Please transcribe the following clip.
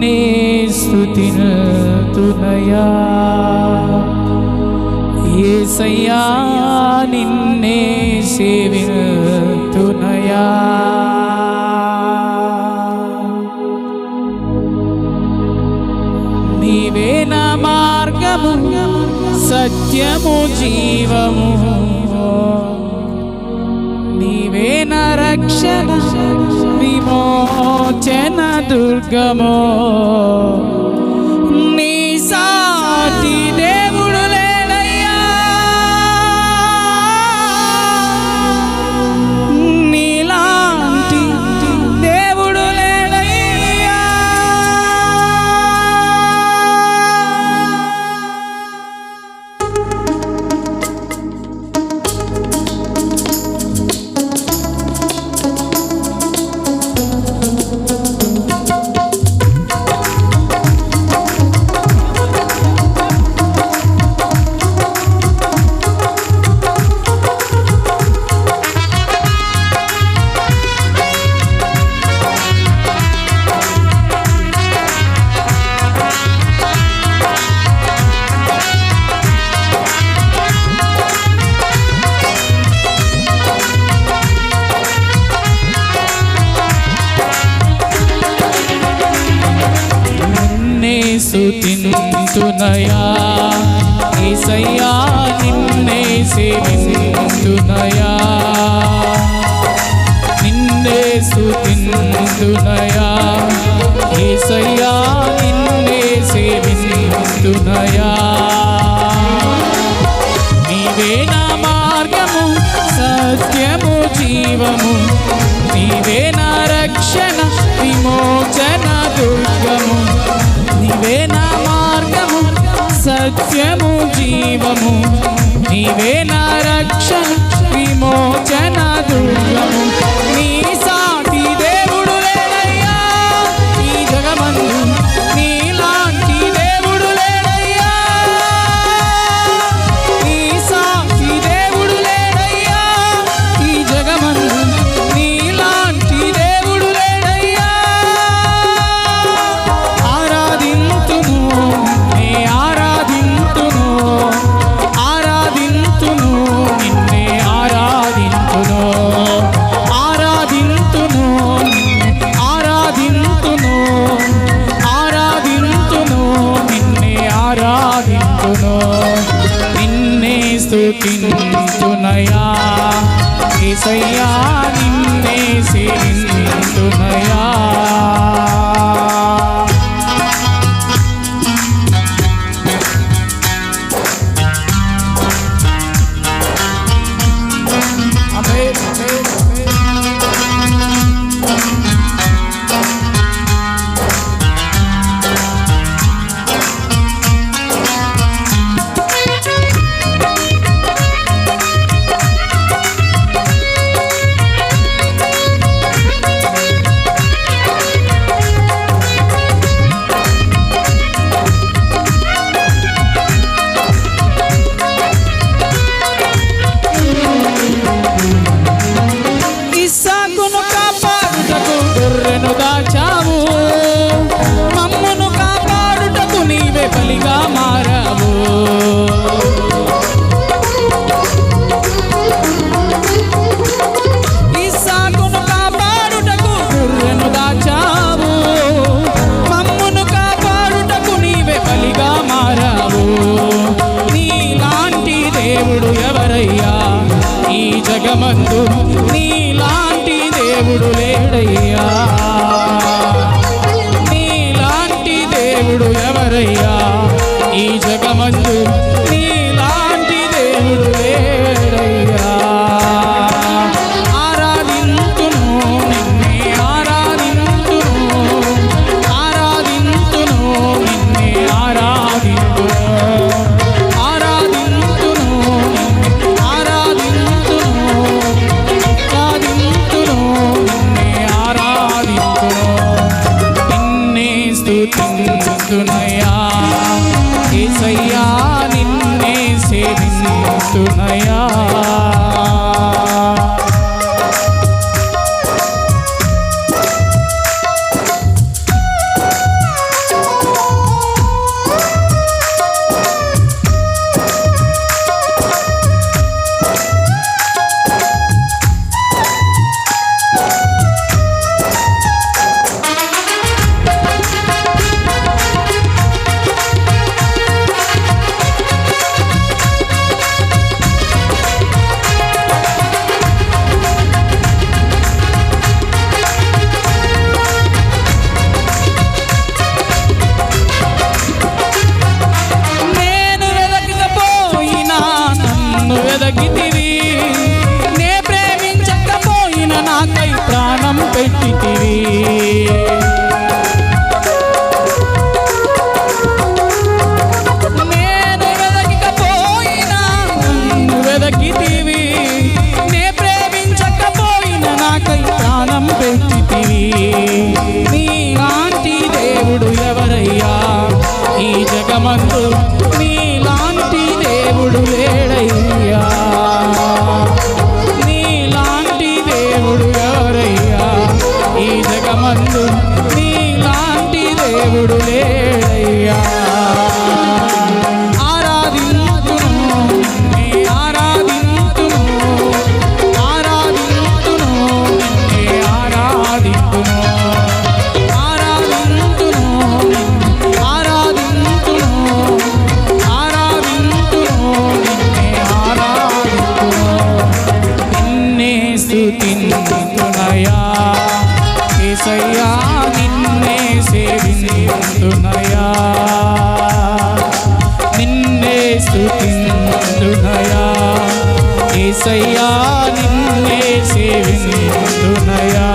నిన్నే స్తుతినయా ఏసయ్యా నిన్నే సేవితునయా నీవే నా మార్గము సత్యము జీవము. నీవే నా రక్షణ విమోచన దుర్గమో. సుతింతునయా ఏసయ్యా నిన్నే సేవించునయా నిన్నే సుతింతునయా ఏసయ్యా నిన్నే సేవించునయా నీవే నా మార్గము సత్యము జీవము. నీవే నా రక్షణ విమోచన దుర్గము. నీవే నా సత్యము జీవము నీవే ఏసయ్యా నిన్నే సేవింతునయా Amen. Amen. Amen. గొర్రెను దాచావు. నిన్నే ఏసయ్యా నిన్నే సేవింతునయా యేసయ్యా నిన్నే సేవింతునయా నిన్నే స్తుతింతునయా యేసయ్యా నిన్నే సేవింతునయా